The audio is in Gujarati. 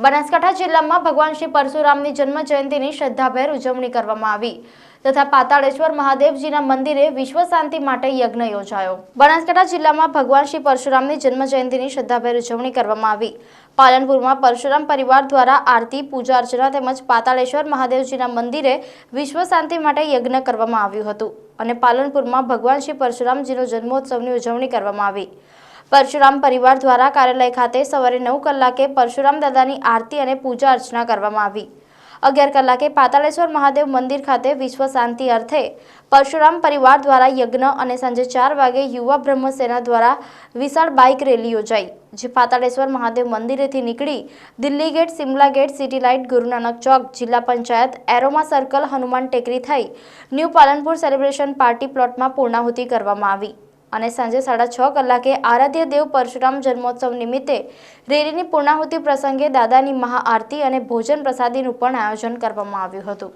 બનાસકાંઠા જિલ્લામાં ભગવાન શ્રી પરશુરામની જન્મ જયંતિની શ્રદ્ધાભેર ઉજવણી કરવામાં આવી તથા પાતાળેશ્વર મહાદેવજીના મંદિરે વિશ્વ શાંતિ માટે યજ્ઞ યોજાયો. બનાસકાંઠા જિલ્લામાં ભગવાન શ્રી પરશુરામની જન્મ જયંતિની શ્રદ્ધાભેર ઉજવણી કરવામાં આવી. પાલનપુરમાં પરશુરામ પરિવાર દ્વારા આરતી, પૂજા અર્ચના તેમજ પાતાળેશ્વર મહાદેવજીના મંદિરે વિશ્વ શાંતિ માટે યજ્ઞ કરવામાં આવ્યું હતું અને પાલનપુરમાં ભગવાન શ્રી પરશુરામજીનો જન્મોત્સવની ઉજવણી કરવામાં આવી. પરશુરામ પરિવાર દ્વારા કાર્યાલય ખાતે સવારે નવ કલાકે પરશુરામ દાદાની આરતી અને પૂજા અર્ચના કરવામાં આવી. અગિયાર કલાકે પાતાળેશ્વર મહાદેવ મંદિર ખાતે વિશ્વ શાંતિ અર્થે પરશુરામ પરિવાર દ્વારા યજ્ઞ અને સાંજે ચાર વાગે યુવા બ્રહ્મસેના દ્વારા વિશાળ બાઇક રેલી યોજાઈ, જે પાતાળેશ્વર મહાદેવ મંદિરેથી નીકળી Delhi gate, Simla gate, city light, Gurunanak ચોક, જિલ્લા પંચાયત, એરોમા સર્કલ, હનુમાન ટેકરી થઈ ન્યૂ પાલનપુર સેલિબ્રેશન પાર્ટી પ્લોટમાં પૂર્ણાહુતિ કરવામાં આવી. અને સાંજે સાડા છ કલાકે આરાધ્ય દેવ પરશુરામ જન્મોત્સવ નિમિત્તે રેલીની પૂર્ણાહુતિ પ્રસંગે દાદાની મહાઆરતી અને ભોજન પ્રસાદીનું પણ આયોજન કરવામાં આવ્યું હતું.